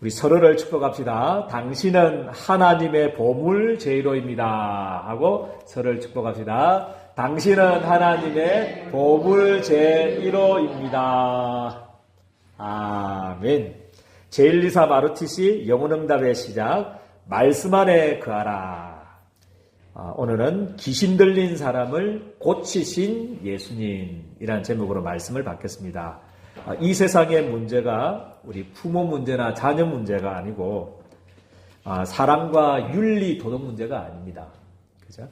우리 서로를 축복합시다. 당신은 하나님의 보물 제이로입니다. 하고 서로를 축복합시다. 당신은 하나님의 보물 제이로입니다. 아멘. 제일리사 마르티시 영혼응답의 시작. 말씀 안에 거하라. 아, 오늘은 귀신 들린 사람을 고치신 예수님이라는 제목으로 말씀을 받겠습니다. 아, 이 세상의 문제가 우리 부모 문제나 자녀 문제가 아니고 아, 사랑과 윤리 도덕 문제가 아닙니다. 그죠?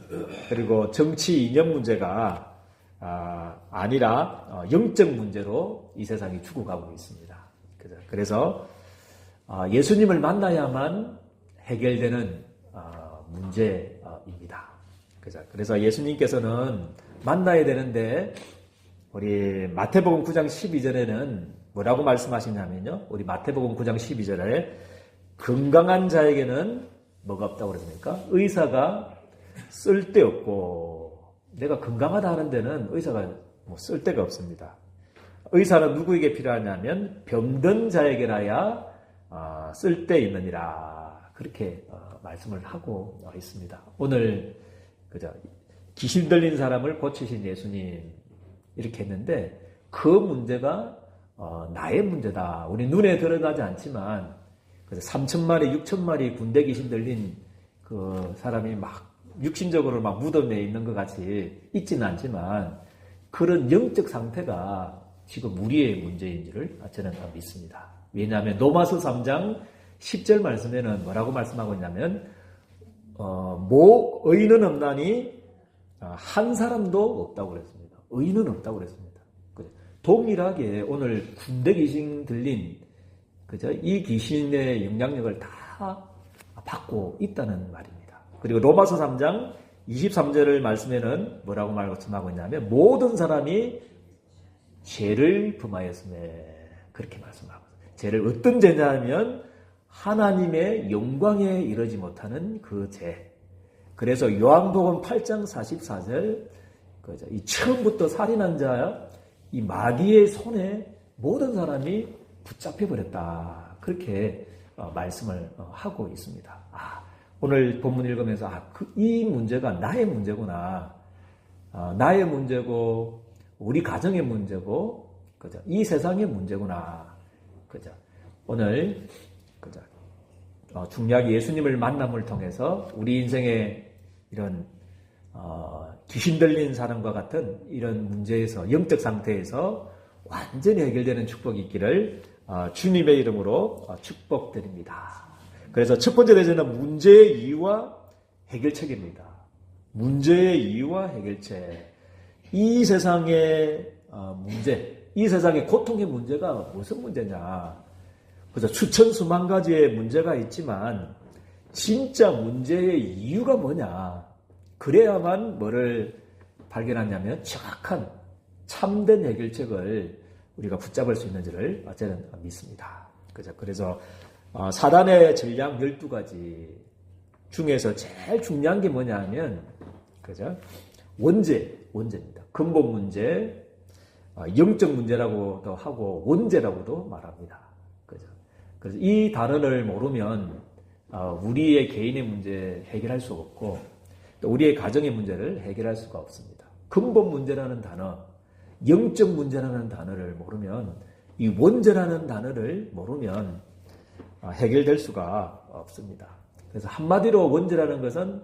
그리고 정치 이념 문제가 아, 니라 영적 문제로 이 세상이 죽어가고 있습니다. 그죠? 그래서 예수님을 만나야만 해결되는 문제입니다. 그죠? 그래서 예수님께서는 만나야 되는데 우리 마태복음 9장 12절에는 뭐라고 말씀하시냐면요. 우리 마태복음 9장 12절에 건강한 자에게는 뭐가 없다고 그랬습니까? 의사가 쓸데없고 내가 건강하다 하는 데는 의사가 뭐 쓸데가 없습니다. 의사는 누구에게 필요하냐면 병든 자에게라야 아, 쓸데 있느니라 그렇게 어, 말씀을 하고 있습니다. 오늘 그죠 귀신 들린 사람을 고치신 예수님 이렇게 했는데 그 문제가 어, 나의 문제다. 우리 눈에 들어가지 않지만 그래서 3천 마리, 6천 마리 군대 귀신 들린 그 사람이 막 육신적으로 막 무덤에 있는 것 같이 있지는 않지만 그런 영적 상태가 지금 우리의 문제인지를 저는 믿습니다. 왜냐하면 노마서 3장 10절 말씀에는 뭐라고 말씀하고 있냐면 어, 뭐 의는 없나니 아, 한 사람도 없다고 그랬습니다. 의는 없다고 그랬습니다. 동일하게 오늘 군대 귀신 들린 그죠? 이 귀신의 영향력을 다 받고 있다는 말입니다. 그리고 로마서 3장 23절을 말씀에는 뭐라고 말씀하고 있냐면 모든 사람이 죄를 범하였음에 그렇게 말씀하고 죄를 어떤 죄냐면 하나님의 영광에 이르지 못하는 그 죄. 그래서 요한복음 8장 44절 그죠? 이 처음부터 살인한 자, 이 마귀의 손에 모든 사람이 붙잡혀 버렸다. 그렇게 어, 말씀을 어, 하고 있습니다. 아, 오늘 본문 읽으면서 아, 그, 이 문제가 나의 문제구나. 어, 나의 문제고 우리 가정의 문제고 그죠? 이 세상의 문제구나. 그죠? 오늘 그죠? 어, 중략 예수님을 만남을 통해서 우리 인생의 이런 어, 귀신 들린 사람과 같은 이런 문제에서 영적 상태에서 완전히 해결되는 축복이 있기를 어, 주님의 이름으로 어, 축복드립니다. 그래서 첫 번째 대전은 문제의 이유와 해결책입니다. 문제의 이유와 해결책. 이 세상의 어, 문제, 이 세상의 고통의 문제가 무슨 문제냐? 그래서 수천 수만 가지의 문제가 있지만 진짜 문제의 이유가 뭐냐? 그래야만 뭐를 발견하냐면 정확한 참된 해결책을 우리가 붙잡을 수 있는지를 저는 믿습니다. 그래서 어, 사단의 전략 12가지 중에서 제일 중요한 게 뭐냐 하면 그죠? 원죄, 원죄입니다. 근본 문제, 어, 영적 문제라고도 하고 원죄라고도 말합니다. 그죠? 그래서 이 단어를 모르면 어, 우리의 개인의 문제 해결할 수 없고 우리의 가정의 문제를 해결할 수가 없습니다. 근본 문제라는 단어, 영적 문제라는 단어를 모르면 이 원죄라는 단어를 모르면 아, 해결될 수가 없습니다. 그래서 한마디로 원죄라는 것은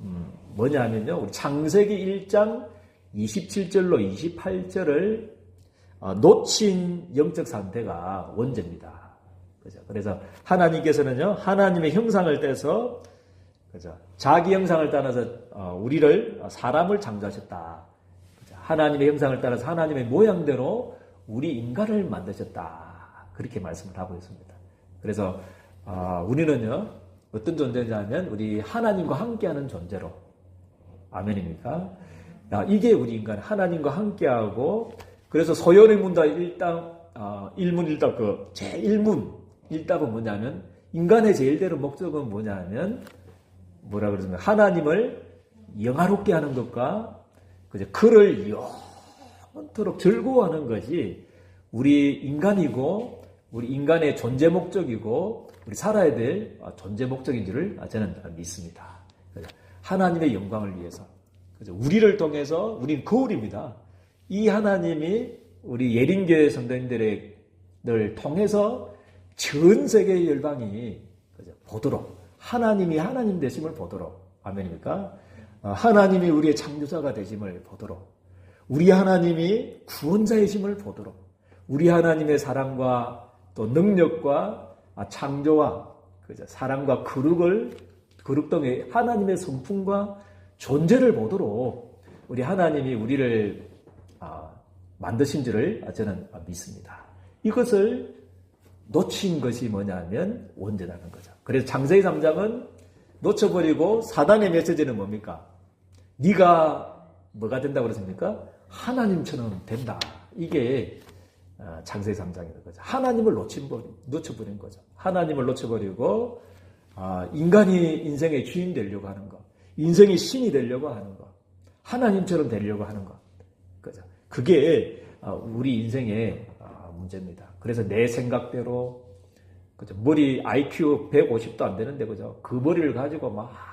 음, 뭐냐 하면요. 창세기 1장 27절로 28절을 아, 놓친 영적 상태가 원죄입니다. 그래서 하나님께서는요, 하나님의 형상을 떼서 그죠? 자기 형상을 따라서 어, 우리를 사람을 창조하셨다. 그죠? 하나님의 형상을 따라서 하나님의 모양대로 우리 인간을 만드셨다. 그렇게 말씀을 하고 있습니다. 그래서 어, 우리는요 어떤 존재냐면 우리 하나님과 함께하는 존재로 아멘입니까? 이게 우리 인간 하나님과 함께하고 그래서 소연의 문답 일당 어, 일문 일답 그 제 일문 일답은 뭐냐면 인간의 제일 대로 목적은 뭐냐면 뭐라 그러습니까 하나님을 영화롭게 하는 것과 그죠? 그를 영원토록 즐거워하는 것이 우리 인간이고 우리 인간의 존재 목적이고 우리 살아야 될 존재 목적인 줄을 저는 믿습니다. 하나님의 영광을 위해서. 우리를 통해서 우리는 거울입니다. 이 하나님이 우리 예린교회 성도님들을 통해서 전 세계의 열방이 보도록 하나님이 하나님 되심을 보도록 아멘입니까? 어, 하나님이 우리의 창조자가 되심을 보도록 우리 하나님이 구원자이심을 보도록 우리 하나님의 사랑과 또 능력과 창조와 사랑과 거룩을 거룩 등의 하나님의 성품과 존재를 보도록 우리 하나님이 우리를 아, 만드신 줄을 저는 믿습니다. 이것을 놓친 것이 뭐냐면 원죄라는 거죠. 그래서 장세기 3장은 놓쳐버리고 사단의 메시지는 뭡니까? 네가 뭐가 된다고 그랬습니까? 하나님처럼 된다. 이게 아, 장세기 3장이라는 거죠. 하나님을 놓쳐버린, 놓쳐버린 거죠. 하나님을 놓쳐버리고 아, 인간이 인생의 주인 되려고 하는 것, 인생이 신이 되려고 하는 것, 하나님처럼 되려고 하는 것, 그죠? 그게 아, 우리 인생의 문제입니다. 그래서 내 생각대로 그죠? 머리 IQ 150도 안 되는데 그죠? 그 머리를 가지고 막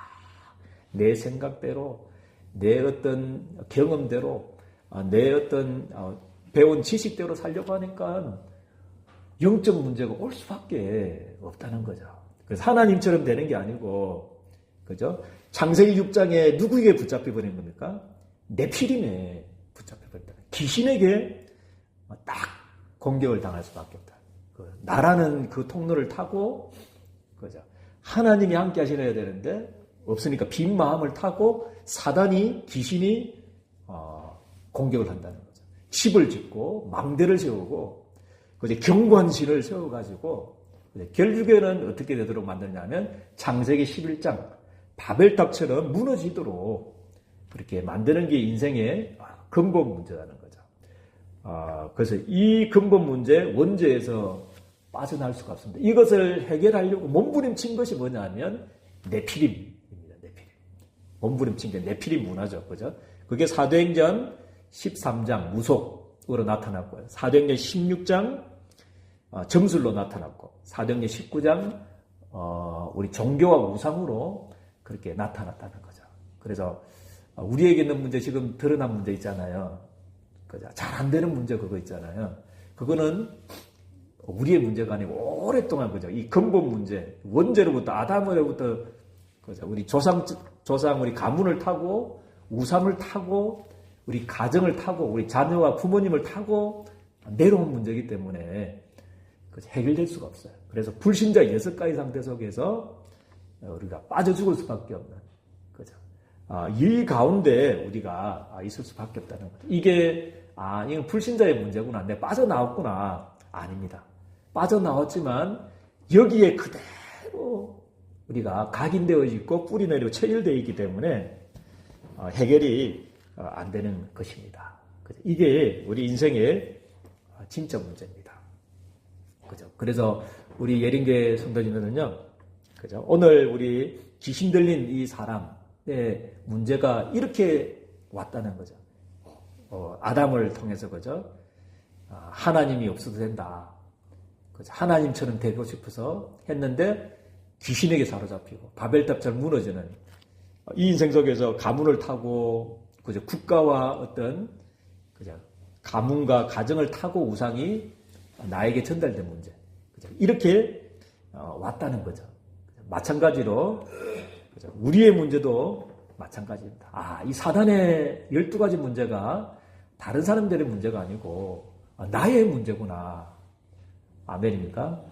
내 생각대로 내 어떤 경험대로 아, 내 어떤 어, 배운 지식대로 살려고 하니까 영적 문제가 올 수밖에 없다는 거죠. 그래서 하나님처럼 되는 게 아니고 그죠? 창세기 6장에 누구에게 붙잡혀 버린 겁니까? 내피림에 붙잡혀 버렸다. 귀신에게 딱 공격을 당할 수밖에 없다. 그 나라는 그 통로를 타고 그죠. 하나님이 함께 하시려야 되는데 없으니까 빈 마음을 타고 사단이 귀신이 어, 공격을 한다는 거죠. 집을 짓고 망대를 세우고 그제 경관신을 세워 가지고 결국에는 어떻게 되도록 만드냐면 장세기 11장 바벨탑처럼 무너지도록 그렇게 만드는 게 인생의 근본 문제라는 거죠. 아, 그래서 이 근본 문제 원죄에서 빠져나올 수가 없습니다. 이것을 해결하려고 몸부림친 것이 뭐냐면 내피림입니다. 내피림. 몸부림친 게 내피림 문화죠. 그죠? 그게 사도행전 13장 무속으로 나타났고요. 사도행전 16장 어, 점술로 나타났고 사도행전 19장 어, 우리 종교와 우상으로 그렇게 나타났다는 거죠. 그래서 우리에게 있는 문제 지금 드러난 문제 있잖아요. 그죠? 잘 안 되는 문제 그거 있잖아요. 그거는 우리의 문제가 아니고 오랫동안 그죠. 이 근본 문제, 원죄로부터 아담으로부터 그죠. 우리 조상 조상 우리 가문을 타고 우상을 타고 우리 가정을 타고 우리 자녀와 부모님을 타고 내려온 문제이기 때문에 해결될 수가 없어요. 그래서 불신자 여섯 가지 상태 속에서 우리가 빠져 죽을 수밖에 없는 거죠. 아, 이 가운데 우리가 있을 수밖에 없다는 거죠. 이게 아 이건 불신자의 문제구나. 내 빠져나왔구나. 아닙니다. 빠져나왔지만 여기에 그대로 우리가 각인되어 있고 뿌리 내리고 체일되어 있기 때문에 어, 해결이 어, 안 되는 것입니다. 이게 우리 인생의 어, 진짜 문제입니다. 그죠? 그래서 우리 예린계 성도님들은요, 그죠? 오늘 우리 귀신 들린 이 사람의 문제가 이렇게 왔다는 거죠. 어, 아담을 통해서 그죠? 아, 하나님이 없어도 된다. 하나님처럼 되고 싶어서 했는데 귀신에게 사로잡히고 바벨탑처럼 무너지는 이 인생 속에서 가문을 타고 그죠 국가와 어떤 그죠 가문과 가정을 타고 우상이 나에게 전달된 문제 그죠 이렇게 어, 왔다는 거죠. 마찬가지로? 우리의 문제도 마찬가지입니다. 아, 이 사단의 12가지 문제가 다른 사람들의 문제가 아니고 아, 나의 문제구나. 아멘입니까?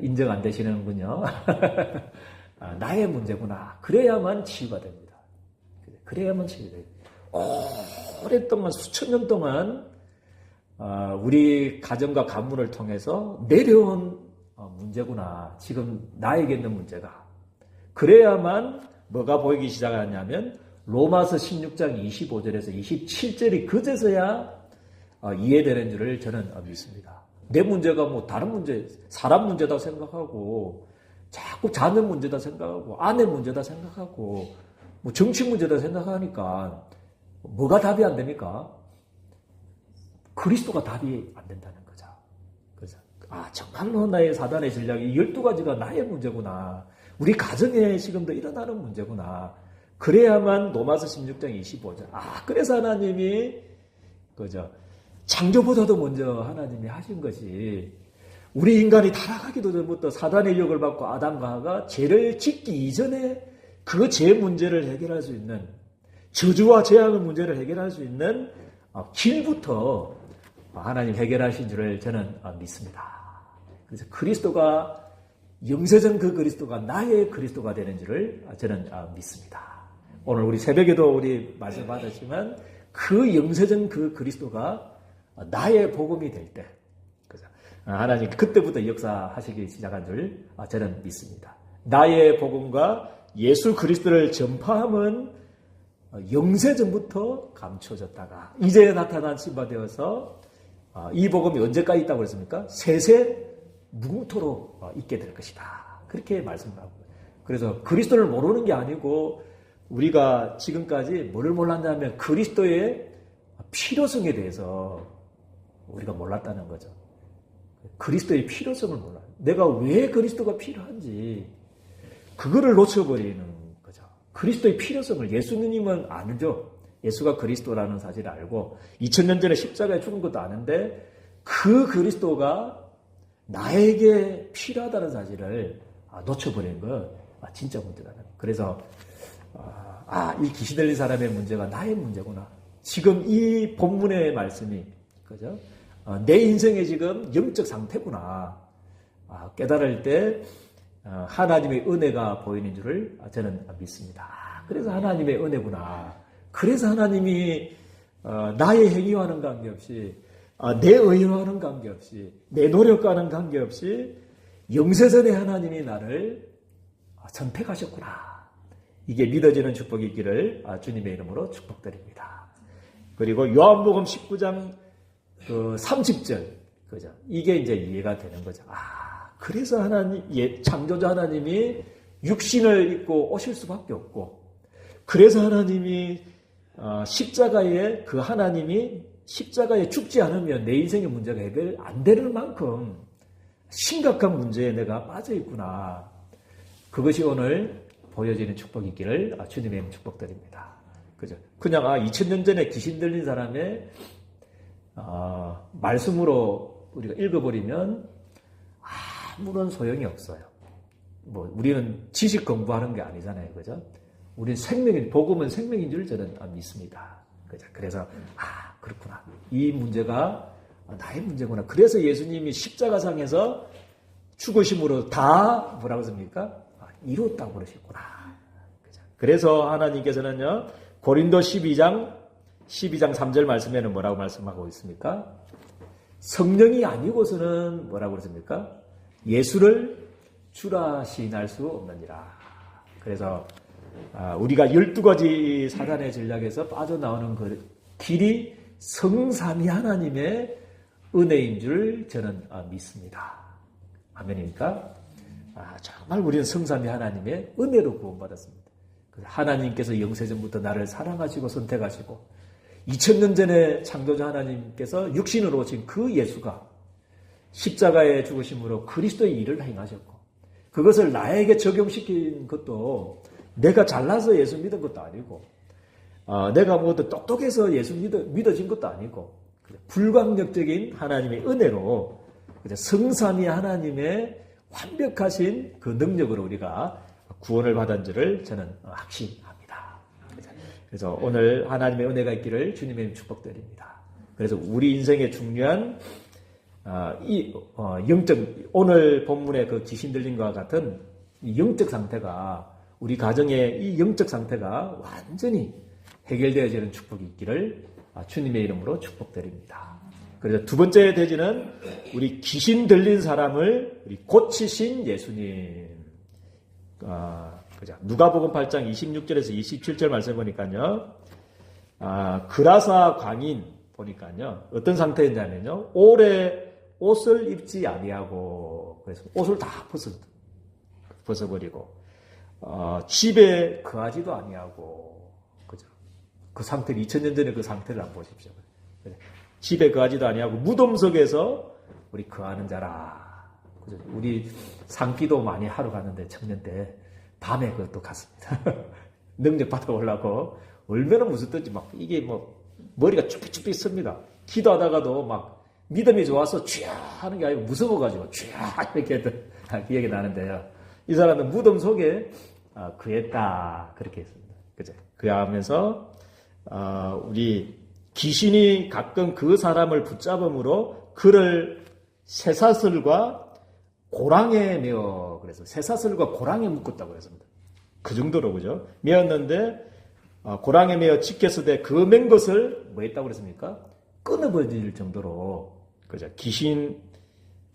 인정 안 되시는군요. 아, 나의 문제구나. 그래야만 치유가 됩니다. 그래야만 치유가 됩니다. 오랫동안, 수천 년 동안 아, 우리 가정과 가문을 통해서 내려온 어, 문제구나. 지금 나에게 있는 문제가. 그래야만 뭐가 보이기 시작하냐면 로마서 16장 25절에서 27절이 그제서야 어, 이해되는 줄을 저는 믿습니다. 내 문제가 뭐 다른 문제, 사람 문제다 생각하고 자꾸 자녀 문제다 생각하고 아내 문제다 생각하고 뭐 정치 문제다 생각하니까 뭐가 답이 안 됩니까? 그리스도가 답이 안 된다는 거죠. 그래서 아, 정말로 나의 사단의 전략이 12가지가 나의 문제구나. 우리 가정에 지금도 일어나는 문제구나. 그래야만 노마서 16장 25절. 아, 그래서 하나님이, 그죠. 창조보다도 먼저 하나님이 하신 것이 우리 인간이 타락하기도 전부터 사단의 유혹을 받고 아담과 하가 죄를 짓기 이전에 그 죄 문제를 해결할 수 있는 저주와 재앙의 문제를 해결할 수 있는 어, 길부터 하나님 해결하신 줄을 저는 어, 믿습니다. 그래서 그리스도가 영세전 그 그리스도가 나의 그리스도가 되는 줄을 저는 어, 믿습니다. 오늘 우리 새벽에도 우리 말씀 받았지만 그 영세전 그 그리스도가 나의 복음이 될 때, 그죠? 하나님 그때부터 역사하시기 시작한 줄 저는 믿습니다. 나의 복음과 예수 그리스도를 전파함은 영세 전부터 감춰졌다가 이제 나타난 신바되어서 이 복음이 언제까지 있다고 그랬습니까? 세세 무궁토록 있게 될 것이다. 그렇게 말씀을 하고 그래서 그리스도를 모르는 게 아니고 우리가 지금까지 뭐를 몰랐냐면 그리스도의 필요성에 대해서 우리가 몰랐다는 거죠. 그리스도의 필요성을 몰라요. 내가 왜 그리스도가 필요한지 그거를 놓쳐버리는 거죠. 그리스도의 필요성을 예수님은 아죠. 예수가 그리스도라는 사실을 알고 2000년 전에 십자가에 죽은 것도 아는데 그 그리스도가 나에게 필요하다는 사실을 놓쳐버리는 건 진짜 문제다. 그래서 아, 이 귀신 들린 사람의 문제가 나의 문제구나. 지금 이 본문의 말씀이 그죠? 어, 내 인생의 지금 영적 상태구나. 아, 깨달을 때 어, 하나님의 은혜가 보이는 줄을 저는 믿습니다. 그래서 하나님의 은혜구나. 그래서 하나님이 어, 나의 행위와는 관계없이 내 의와는 관계없이 내 노력과는 관계없이 영세전에 하나님이 나를 선택하셨구나. 이게 믿어지는 축복이 있기를 주님의 이름으로 축복드립니다. 그리고 요한복음 19장 그 30절, 그죠? 이게 이제 이해가 되는 거죠. 아, 그래서 하나님, 예, 창조자 하나님이 육신을 입고 오실 수밖에 없고, 그래서 하나님이 어, 십자가에 그 하나님이 십자가에 죽지 않으면 내 인생의 문제가 해결 안 되는 만큼 심각한 문제에 내가 빠져 있구나. 그것이 오늘 보여지는 축복이 있기를 주님의 축복드립니다. 그죠? 그냥 아 2000년 전에 귀신 들린 사람의 어, 말씀으로 우리가 읽어버리면 아무런 소용이 없어요. 뭐 우리는 지식 공부하는 게 아니잖아요, 그죠? 우리는 생명인 복음은 생명인 줄 저는 믿습니다. 그죠? 그래서 아 그렇구나. 이 문제가 나의 문제구나. 그래서 예수님이 십자가상에서 죽으심으로 다 뭐라고 씁니까? 아, 이뤘다고 그러셨구나. 그죠? 그래서 하나님께서는요 고린도 12장 12장 3절 말씀에는 뭐라고 말씀하고 있습니까? 성령이 아니고서는 뭐라고 그랬습니까? 예수를 주라 시인할 수 없느니라. 그래서 아, 우리가 12가지 사단의 전략에서 빠져나오는 그 길이 성삼이 하나님의 은혜인 줄 저는 아, 믿습니다. 아멘입니까? 아, 정말 우리는 성삼이 하나님의 은혜로 구원받았습니다. 하나님께서 영세전부터 나를 사랑하시고 선택하시고 2000년 전에 창조자 하나님께서 육신으로 오신 그 예수가 십자가에 죽으심으로 그리스도의 일을 행하셨고 그것을 나에게 적용시킨 것도 내가 잘나서 예수 믿은 것도 아니고 어, 내가 뭐 똑똑해서 예수 믿어, 믿어진 것도 아니고 불광력적인 하나님의 은혜로 성삼이 하나님의 완벽하신 그 능력으로 우리가 구원을 받은 줄을 저는 확신 그래서 오늘 하나님의 은혜가 있기를 주님의 축복드립니다. 그래서 우리 인생의 중요한 어, 이 어, 영적 오늘 본문의 그 귀신 들림과 같은 영적 상태가 우리 가정의 이 영적 상태가 완전히 해결되어지는 축복이 있기를 아, 주님의 이름으로 축복드립니다. 그래서 두 번째 대지는 우리 귀신 들린 사람을 우리 고치신 예수님. 아, 그죠? 누가복음 8장 26절에서 27절 말씀 보니까요. 아, 그라사 광인 보니까요. 어떤 상태였냐면요. 오래 옷을 입지 아니하고 그래서 옷을 다 벗어 벗어버리고 어, 집에 거하지도 아니하고 그죠? 그 상태를 2000년 전에 그 상태를 안 보십시오. 집에 거하지도 아니하고 무덤 속에서 우리 거하는 자라. 우리 산기도 많이 하러 갔는데 청년 때 밤에 그것도 갔습니다. 능력 받아오려고 얼마나 무섭던지 막 이게 뭐 머리가 쭈삐쭈삐 씁니다. 기도하다가도 막 믿음이 좋아서 쥐야 하는 게 아니고 무서워가지고 쥐야 이렇게 했던 기억이 나는데요. 이 사람은 무덤 속에 아, 그했다 그렇게 했습니다. 그죠? 그하면서 어, 우리 귀신이 가끔 그 사람을 붙잡음으로 그를 쇠사슬과 고랑에 메어 그래서 쇠사슬과 고랑에 묶었다고 했습니다. 그 정도로 그죠? 메었는데 어, 고랑에 메어 지켰을 그맨 것을 뭐 했다고 그랬습니까? 끊어버릴 정도로 그죠? 귀신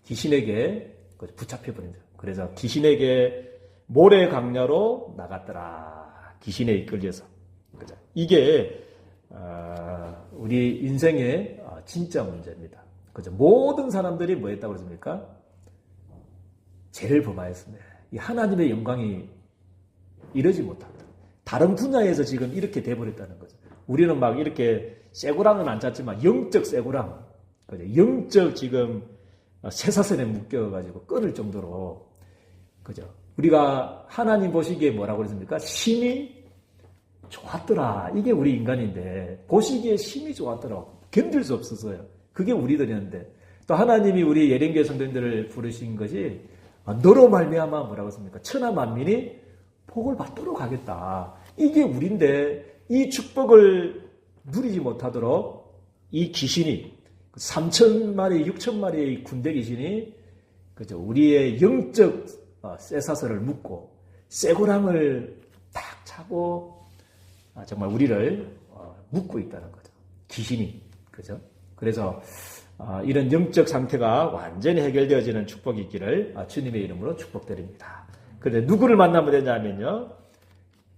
귀신에게 붙잡혀 버린 죠 그래서 귀신에게 모래 강야로 나갔더라. 귀신에 이끌려서 그죠? 이게 어, 우리 인생의 어, 진짜 문제입니다. 그죠? 모든 사람들이 뭐 했다고 그랬습니까? 죄를 범하였습니다. 이 하나님의 영광이 이러지 못한다. 다른 분야에서 지금 이렇게 돼버렸다는 거죠. 우리는 막 이렇게 쇠고랑은 안 찼지만 영적 쇠고랑, 그죠? 영적 지금 쇠사슬에 묶여가지고 끊을 정도로, 그죠? 우리가 하나님 보시기에 뭐라고 그랬습니까? 심이 좋았더라. 이게 우리 인간인데, 보시기에 심이 좋았더라. 견딜 수 없었어요. 그게 우리들이었는데, 또 하나님이 우리 예령교 성도님들을 부르신 것이, 아, 너로 말미암아 뭐라고 했습니까? 천하 만민이 복을 받도록 하겠다. 이게 우리인데 이 축복을 누리지 못하도록 이 귀신이 3천 마리, 6천 마리의 군대 귀신이 그죠 우리의 영적 어, 쇠사슬을 묶고 쇠고랑을 탁 차고 아, 정말 우리를 어, 묶고 있다는 거죠. 귀신이 그죠? 그래서 아, 이런 영적 상태가 완전히 해결되어지는 축복이 있기를 아, 주님의 이름으로 축복드립니다. 그런데 누구를 만나면 되냐면요.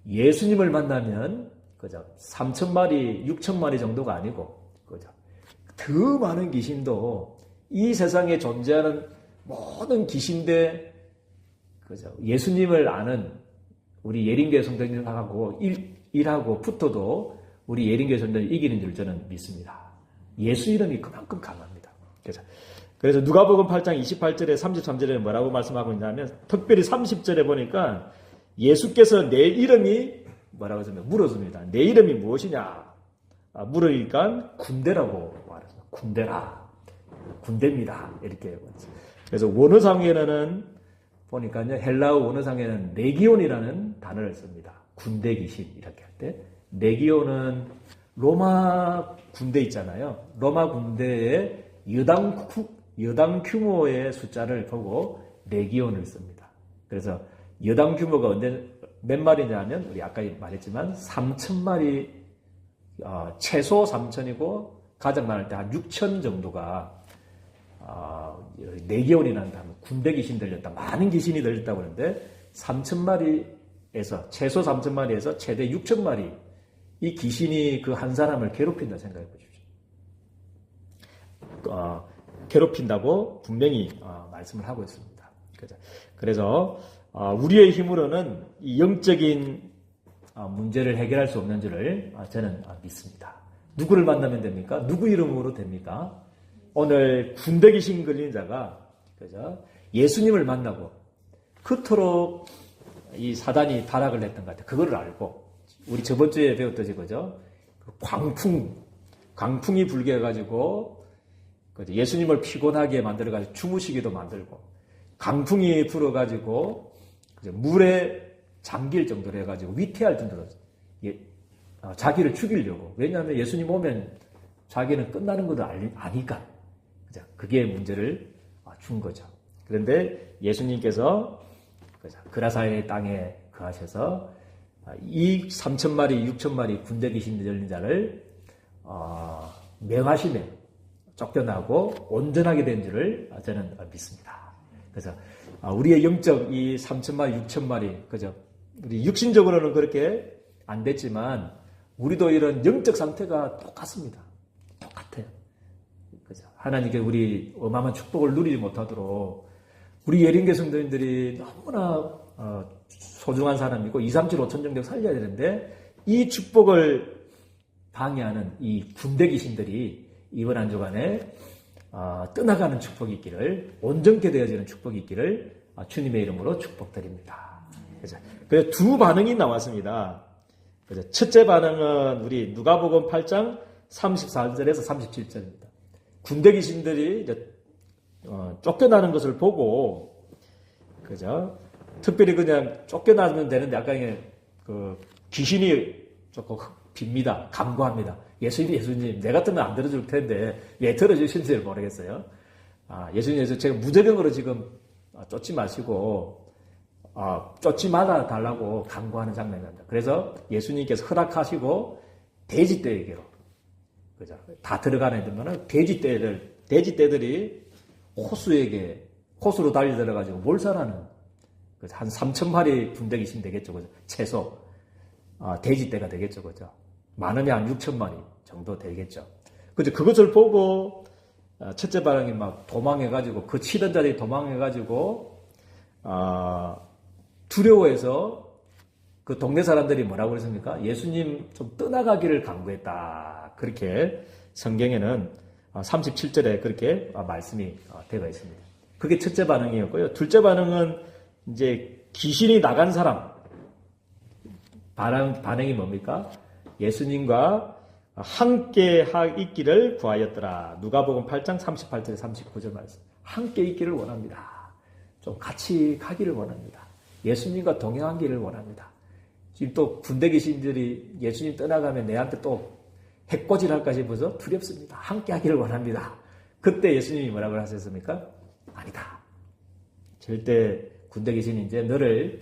예수님을 만나면 그죠? 3천 마리, 6천 마리 정도가 아니고 그죠? 더 많은 귀신도 이 세상에 존재하는 모든 귀신들 그죠? 예수님을 아는 우리 예린교회 성도님하고 일, 일하고 붙어도 우리 예린교회 성도님 이기는 줄 저는 믿습니다. 예수 이름이 그만큼 강합니다. 그래서 누가복음 8장 28절에 33절에 뭐라고 말씀하고 있냐면 특별히 30절에 보니까 예수께서 내 이름이 뭐라고 했습니까? 물었습니다. 내 이름이 무엇이냐? 아, 물으니까 군대라고 말했습니다. 군대라. 군대입니다. 이렇게 그래서 원어상에는 보니까요. 헬라어 원어상에는 레기온이라는 단어를 씁니다. 군대 귀신 이렇게 할 때. 레기온은 로마 군대 있잖아요. 로마 군대의 여당 여당 규모의 숫자를 보고 레기온을 씁니다. 그래서 여당 규모가 언제 몇 마리냐면 우리 아까 말했지만 3천 마리 어, 최소 3천이고 가장 많을 때 한 6천 정도가 어, 레기온이라는 단어 군대 귀신 들렸다 많은 귀신이 들렸다고 하는데 3천 마리에서 최소 3천 마리에서 최대 6천 마리 이 귀신이 그 한 사람을 괴롭힌다 생각해 보십시오. 어, 괴롭힌다고 분명히 어, 말씀을 하고 있습니다. 그래서 어, 우리의 힘으로는 이 영적인 어, 문제를 해결할 수 없는 줄을 저는 믿습니다. 누구를 만나면 됩니까? 누구 이름으로 됩니까? 오늘 군대 귀신 걸린 자가 그죠? 예수님을 만나고 그토록 이 사단이 타락을 했던 것 같아요. 그거를 알고 우리 저번 주에 배웠듯이 그죠? 그 광풍 광풍이 불게 해가지고 예수님을 피곤하게 만들어가지고 주무시기도 만들고 강풍이 불어가지고 물에 잠길 정도로 해가지고 위태할 정도로 예, 어, 자기를 죽이려고. 왜냐하면 예수님 오면 자기는 끝나는 것도 아니까. 그게 문제를 어, 준 거죠. 그런데 예수님께서 그라사의 땅에 거하셔서 아, 이 3천 마리, 6천 마리 군대 귀신 들린 자를 어, 명하심에 쫓겨나고 온전하게 된 줄을 저는 믿습니다. 그래서 아, 우리의 영적 이 3천 마리, 6천 마리, 그죠? 우리 육신적으로는 그렇게 안 됐지만 우리도 이런 영적 상태가 똑같습니다. 똑같아요. 그죠? 하나님께 우리 어마어마한 축복을 누리지 못하도록 우리 예린계 성도님들이 너무나 어, 소중한 사람이고 2, 3, 7, 5천 정도 살려야 되는데 이 축복을 방해하는 이 군대 귀신들이 이번 한 주간에 어, 떠나가는 축복이 있기를 온전케 되어지는 축복이 있기를 어, 주님의 이름으로 축복드립니다. 그래서 그래서 두 반응이 나왔습니다. 그래서 첫째 반응은 우리 누가복음 8장 34절에서 37절입니다. 군대 귀신들이 이제 어, 쫓겨나는 것을 보고 그죠? 특별히 그냥 쫓겨나면 되는데 아까 그 귀신이 조금 빕니다. 감구합니다. 예수님, 예수님, 내 같으면 안 들어줄 텐데 왜 들어주신지를 모르겠어요. 아, 예수님께서 제가 무조건으로 지금 아, 쫓지 마시고 아, 쫓지 말아 달라고 강구하는 장면이 납니다. 그래서 예수님께서 허락하시고 돼지떼에게로 그죠? 다 들어가는 애들면은 돼지떼를 돼지떼들이 호수에게 호수로 달려 들어가지고 몰살하는? 한 3천 마리 귀신 되겠죠, 그죠? 최소 아, 돼지떼가 되겠죠, 그죠? 많으면 한 6천 마리 정도 되겠죠. 그죠? 그것을 보고 아, 첫째 반응이 막 도망해가지고 그 치던 자들이 도망해가지고 아, 두려워해서 그 동네 사람들이 뭐라고 그랬습니까? 예수님 좀 떠나가기를 강구했다. 그렇게 성경에는 37절에 그렇게 말씀이 되어 있습니다. 그게 첫째 반응이었고요. 둘째 반응은 이제 귀신이 나간 사람 반응, 반응이 뭡니까? 예수님과 함께 있기를 구하였더라. 누가복음 8장 38절 39절 말씀. 함께 있기를 원합니다. 좀 같이 가기를 원합니다. 예수님과 동행하기를 원합니다. 지금 또 군대 귀신들이 예수님 떠나가면 내한테 또 해코질 할까 싶어서 두렵습니다. 함께 하기를 원합니다. 그때 예수님이 뭐라고 하셨습니까? 아니다. 절대 군대 귀신이 이제 너를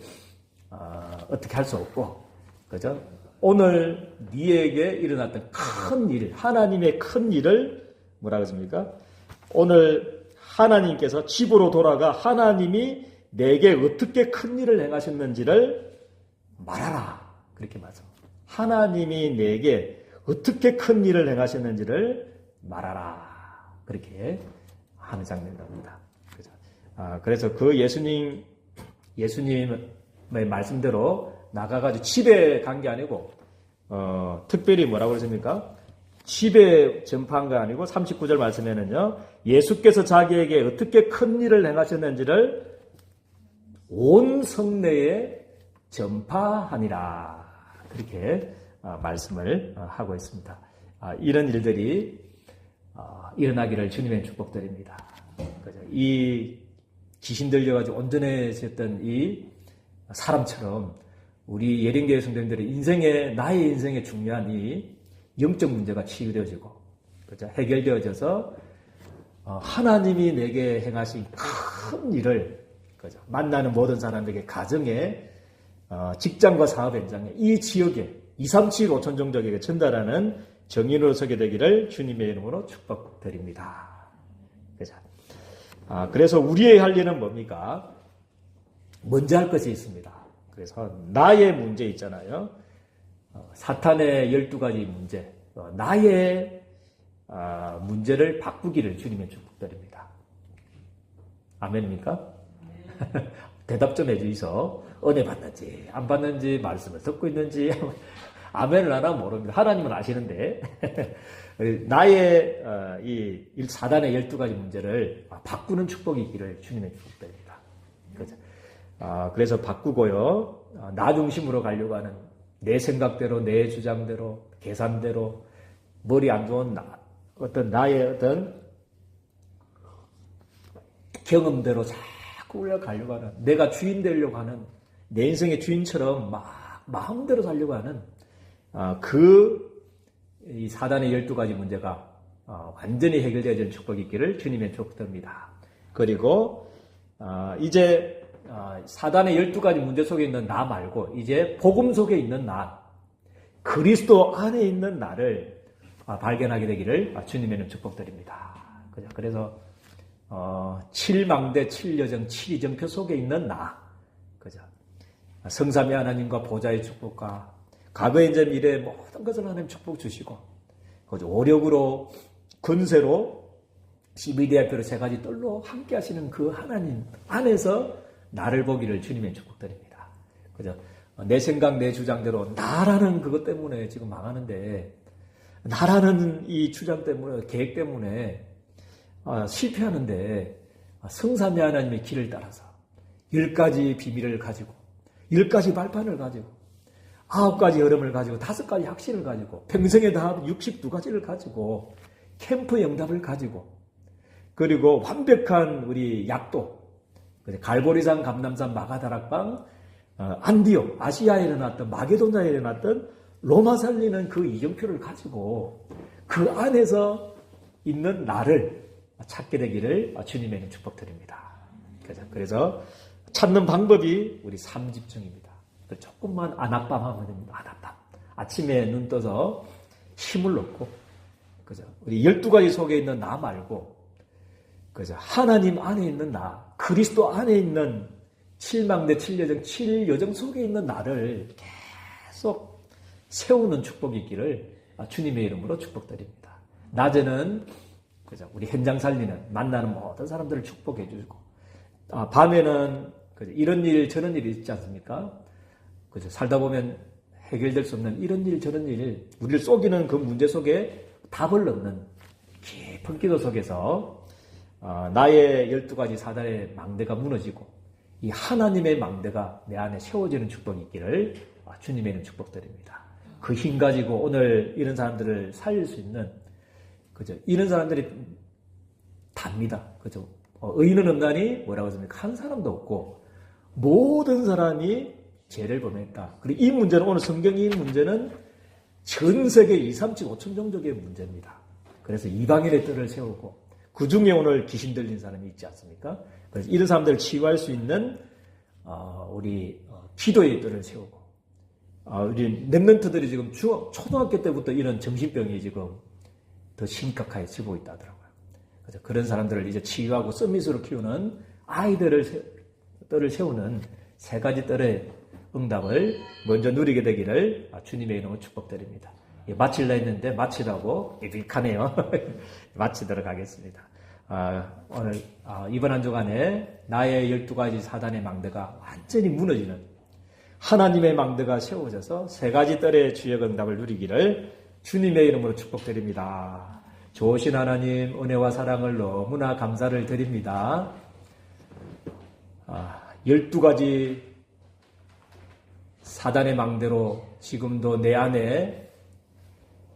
어, 떻게 할 수 없고, 그죠? 오늘 네에게 일어났던 큰 일, 하나님의 큰 일을 뭐라고 했습니까? 오늘 하나님께서 집으로 돌아가 하나님이 내게 어떻게 큰 일을 행하셨는지를 말하라. 그렇게 말씀. 하나님이 내게 어떻게 큰 일을 행하셨는지를 말하라. 그렇게 하는. 그죠? 아, 그래서 그 예수님, 예수님의 말씀대로 나가가지고 집에 간 게 아니고, 어, 특별히 뭐라고 그러십니까? 집에 전파한 거 아니고 39절 말씀에는요, 예수께서 자기에게 어떻게 큰 일을 행하셨는지를 온 성내에 전파하니라. 그렇게 아, 말씀을 아, 하고 있습니다. 아, 이런 일들이 일어나기를 주님의 축복드립니다. 이 귀신 들려가지고 온전해졌던 이 사람처럼 우리 예린교회 성도님들의 인생에 나의 인생에 중요한 이 영적 문제가 치유되어지고 그죠? 해결되어져서 어, 하나님이 내게 행하신 큰 일을 그죠? 만나는 모든 사람들에게 가정에 어, 직장과 사업 현장에 이 지역에 2, 3, 7, 5천 종족에게 전달하는 정인으로 서게 되기를 주님의 이름으로 축복드립니다. 그죠? 아, 그래서 우리의 할 일은 뭡니까? 먼저 할 것이 있습니다. 그래서 나의 문제 있잖아요. 어, 사탄의 12가지 문제, 어, 나의 아, 문제를 바꾸기를 주님의 축복드립니다. 아멘입니까? 대답 좀 해주이소. 은혜 받는지, 안 받는지, 말씀을 듣고 있는지, 아멘을 안 하면 모릅니다. 하나님은 아시는데. 나의, 어, 이, 사단의 12가지 문제를 바꾸는 축복이 있기를 주님의 축복드립니다. 아, 그래서 바꾸고요. 아, 나 중심으로 가려고 하는 내 생각대로, 내 주장대로, 계산대로, 머리 안 좋은 나, 어떤 나의 어떤 경험대로 자꾸 올라가려고 하는, 내가 주인 되려고 하는, 내 인생의 주인처럼 막 마음대로 살려고 하는, 아, 그, 이 사단의 12가지 문제가 어, 완전히 해결되어지는 축복이 있기를 주님의 축복드립니다. 그리고, 아, 이제 아, 사단의 12가지 문제 속에 있는 나 말고 이제 복음 속에 있는 나, 그리스도 안에 있는 나를 아, 발견하게 되기를 주님의 축복드립니다. 그래서 어, 7망대, 7여정, 7이정표 속에 있는 나, 그죠? 성삼위 하나님과 보좌의 축복과 과거의 이제 미래 모든 것을 하나님 축복 주시고, 그죠? 오력으로, 근세로, 12대학교로 세 가지 뜰로 함께 하시는 그 하나님 안에서 나를 보기를 주님의 축복드립니다. 그죠? 내 생각, 내 주장대로 나라는 그것 때문에 지금 망하는데 나라는 이 주장 때문에 계획 때문에 아, 실패하는데 아, 성삼위 하나님의 길을 따라서 열 가지 비밀을 가지고 열 가지 발판을 가지고 아홉 가지 여름을 가지고 다섯 가지 확신을 가지고 평생에 다 62가지를 가지고 캠프 영답을 가지고 그리고 완벽한 우리 약도 갈보리산 감남산 마가다락방 어, 안디오 아시아에 일어났던 마게도나에 일어났던 로마 살리는 그 이정표를 가지고 그 안에서 있는 나를 찾게 되기를 주님의 축복드립니다. 그래서 찾는 방법이 우리 삶 집중입니다. 조금만 안압밤 하면 됩니다. 안압밤. 아침에 눈 떠서 힘을 넣고, 그죠? 우리 12가지 속에 있는 나 말고, 그죠? 하나님 안에 있는 나, 그리스도 안에 있는 7망대 7여정, 7여정 속에 있는 나를 계속 세우는 축복이 있기를 주님의 이름으로 축복드립니다. 낮에는 그죠? 우리 현장 살리는 만나는 모든 사람들을 축복해 주고 아, 밤에는 그죠? 이런 일 저런 일이 있지 않습니까? 그죠? 살다 보면 해결될 수 없는 이런 일 저런 일 우리를 속이는 그 문제 속에 답을 넣는 깊은 기도 속에서 어, 나의 열두 가지 사단의 망대가 무너지고 이 하나님의 망대가 내 안에 세워지는 축복이 있기를 아, 주님의 이름 축복드립니다. 그 힘 가지고 오늘 이런 사람들을 살릴 수 있는 그죠? 이런 사람들이 답니다. 그죠? 어, 의인은 없나니 뭐라고 했습니까? 한 사람도 없고 모든 사람이 죄를 범했다. 그리고 이 문제는 오늘 성경의 문제는 전 세계 2, 3, 7, 5천 종족의 문제입니다. 그래서 이방인의 뜰을 세우고 그 중에 오늘 귀신 들린 사람이 있지 않습니까? 그래서 이런 사람들을 치유할 수 있는 어, 우리 어, 기도의 뜰을 세우고 어, 우리 랩런트들이 지금 중 초등학교 때부터 이런 정신병이 지금 더 심각해지고 있다더라고요. 그래서 그런 사람들을 이제 치유하고 서밋으로 키우는 아이들을 세, 뜰을 세우는 세 가지 뜰의 응답을 먼저 누리게 되기를 주님의 이름으로 축복드립니다. 마칠라 했는데 마치라고 이득하네요. 마치도록 하겠습니다. 아, 오늘 아, 이번 한 주간에 나의 열두 가지 사단의 망대가 완전히 무너지는 하나님의 망대가 세워져서 세 가지 뜰의 주역 응답을 누리기를 주님의 이름으로 축복드립니다. 좋으신 하나님 은혜와 사랑을 너무나 감사를 드립니다. 아, 열두 가지 사단의 망대로 지금도 내 안에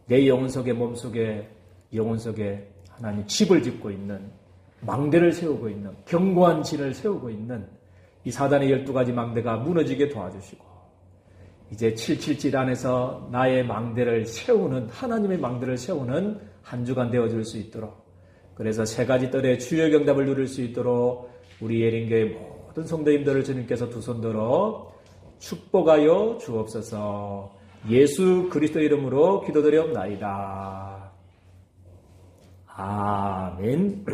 내 영혼 속에 몸 속에 영혼 속에 하나님 집을 짓고 있는 망대를 세우고 있는 견고한 진을 세우고 있는 이 사단의 열두 가지 망대가 무너지게 도와주시고 이제 777 안에서 나의 망대를 세우는 하나님의 망대를 세우는 한 주간 되어줄 수 있도록 그래서 세 가지 뜰의 주요 경답을 누릴 수 있도록 우리 예린교회 모든 성도님들을 주님께서 두 손 들어 축복하여 주옵소서 예수 그리스도 이름으로 기도드려옵나이다. 아멘.